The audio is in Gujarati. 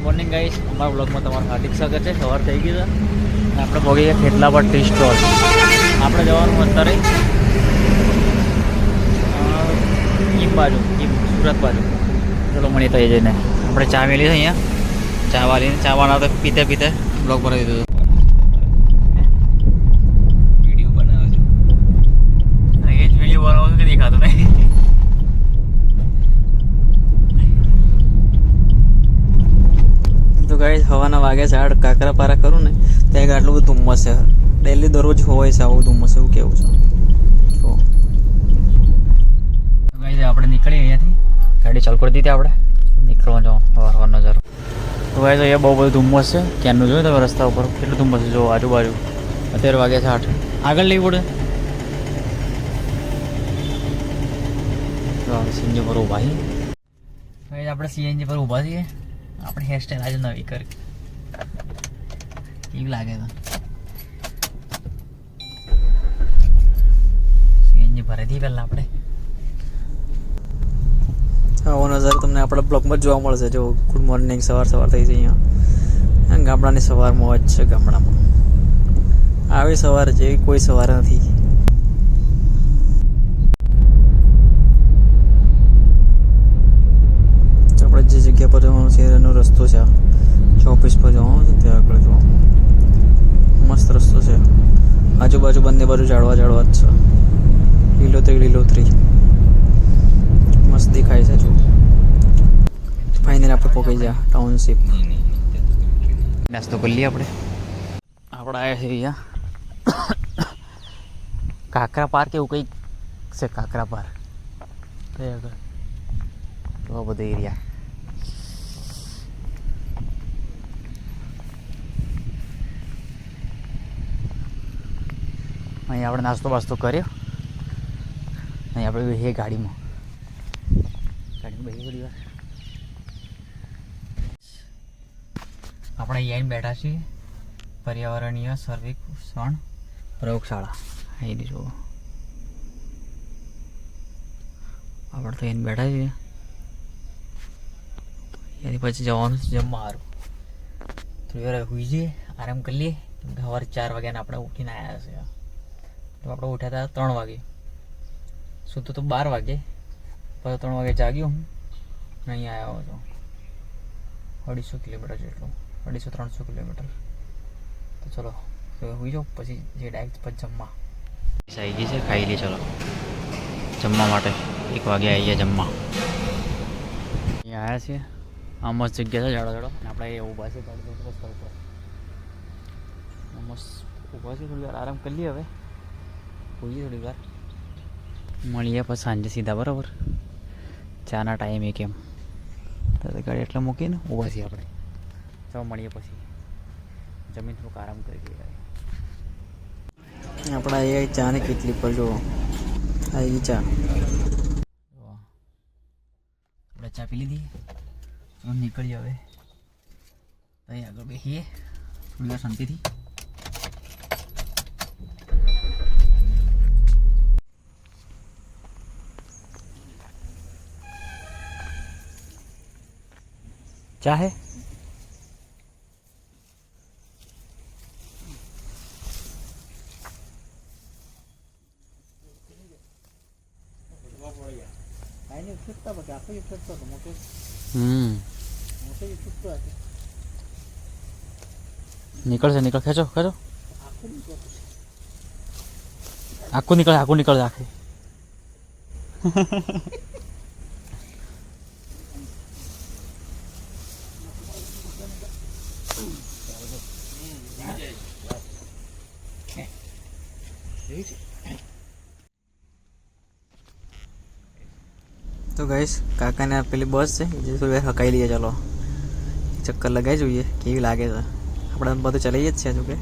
Good morning guys. અમારા બ્લોગમાં તમારું હાર્દિક સ્વાગત છે. સવાર થઈ ગઈ છે. અને આપણે પહોંચી ગયા ખેટલા પર ટી સ્ટોલ. આપણે જવાનું અત્યારે અ, બાજુ કીમ સુરત બાજુ. ચલો મળી થઈ જઈને. આપણે ચા મેલી છે અહીંયા. ચા વાલીને ચા વાળા તો પીતે પીતે બ્લોગ ભરાવી દીધો વીડિયો બનાવે છે એ જ વીડિયો બનાવો કે દેખાતો નહીં તો ગાઈ હવાના વાગે છે. આડ કાકરા પારા કરું ને ત્યાં આટલું બધું ધુમ્મસ છે. ડેલી દરરોજ હોય છે આવું ધુમ્મસ, એવું કેવું છે. તો ગાઈઝ આપણે નીકળીએ અહીંયાથી. ગાડી ચાલુ કરી દીધી આપણે. નીકળવા જવાનું હવાર હવાર નજર. તો ગાઈઝ અહીંયા બહુ બધું ધુમ્મસ છે. ક્યાંનું જોયું તમે રસ્તા ઉપર? કેટલું ધુમ્મસ છે? જો, આજુબાજુ. અત્યારે વાગ્યા છે આઠ. આગળ લેવી પડે સીએનજી પર ઊભા છીએ. ગાઈઝ આપણે સીએનજી પર ઊભા છીએ. આપણે હેરસ્ટાઈલ આજે નવી કરી. કેવી લાગે તો સીએનજી ભરાઈ દઈએ પહેલાં આપણે. આવો નજર તમને આપણા બ્લોકમાં જ જોવા મળશે જો ગુડ મોર્નિંગ સવાર સવાર થઈ છે અહીંયા. ગામડાની સવાર મોજ છે ગામડામાં. આવી સવાર જેવી કોઈ સવાર નથી તો આપણે જે જગ્યા પર જવાનું છે એનો રસ્તો છે. આ. જે ઓફિસ પર જવાનું છે ત્યાં આગળ જો મસ્ત રસ્તો છે. આજુબાજુ બંને બાજુ ઝાડવા ઝાડવા જ છે. લીલોતરી લીલોતરી મસ્ત દેખાય છે જો. ફાઇનલ આપણે પહોંચી ગયા ટાઉનશીપ નાસ્તો કરી લઈએ આપણે. આપણે આવ્યા છે અહીંયા. કાકરા પાર્ક એવું કંઈક છે કાકરા પાર્ક. કઈ આગળ? તો બધો એરિયા. અહીં આપણે નાસ્તો બાસ્તો કર્યો. અહીં આપણે બેસીએ ગાડીમાં. ગાડીમાં બેસી થોડી આપણે અહીંયા બેઠા છીએ. પર્યાવરણીય સર્વેક્ષણ પ્રયોગશાળા. અહીં જુઓ. આપણે તો અહીં બેઠા છીએ. એની પછી જવાનું છે જમવા સારું થોડી વાર હોઈ જઈએ, આરામ કરી લઈએ. કેમ કે સવારે ચાર વાગ્યાને આપણે ઉઠીને આવ્યા છે તો આપણે ઉઠ્યા હતા ત્રણ વાગે. સૂતો તો બાર વાગે. પછી ત્રણ વાગે જાગ્યો હું અને અહીંયા આવ્યો હતો. અઢીસો કિલોમીટર જેટલું. અઢીસો ત્રણસો કિલોમીટર. તો ચલો હોઈ જાઉં. પછી જે ડાયરેક્ટ પછી જમવા. આવી ગઈ છે, ખાઈ લઈ ચલો. જમવા માટે એક વાગે આવી ગયા જમવા. અહીંયા આવ્યા છીએ. આ મસ્ત જગ્યા છે જાડો જાડો આપણે એ ઊભા છે મસ્ત ઊભા છે થોડી વાર આરામ કરી લઈએ હવે. હોઈએ થોડી વાર મળીએ પછી સાંજે સીધા બરાબર? ચાના ટાઈમે કેમ તો તો ગાડી એટલે મૂકીને ઊભા છીએ આપણે. ચાલો મળીએ પછી. જમીન થોડુંક આરામ કરી લઈએ આપણે અહીંયા ચાની કેટલી પર જો એ ચા. આપણે ચા પી લીધી. નીકળી હવે. અહીં આગળ બેસીએ. થોડી વાર શાંતિથી. ચા હે હમ નીકળશે નીકળ ખેંચો ખેંચો આખું નીકળે આખું નીકળે આખું તો ગાઈશ કાકાને આ પેલી બસ છે જે થોડી વાર હકાઈ લઈએ ચાલો ચક્કર લગાવી જોઈએ કેવી લાગે છે આપણે બધું ચલાવીએ જ છે જોકે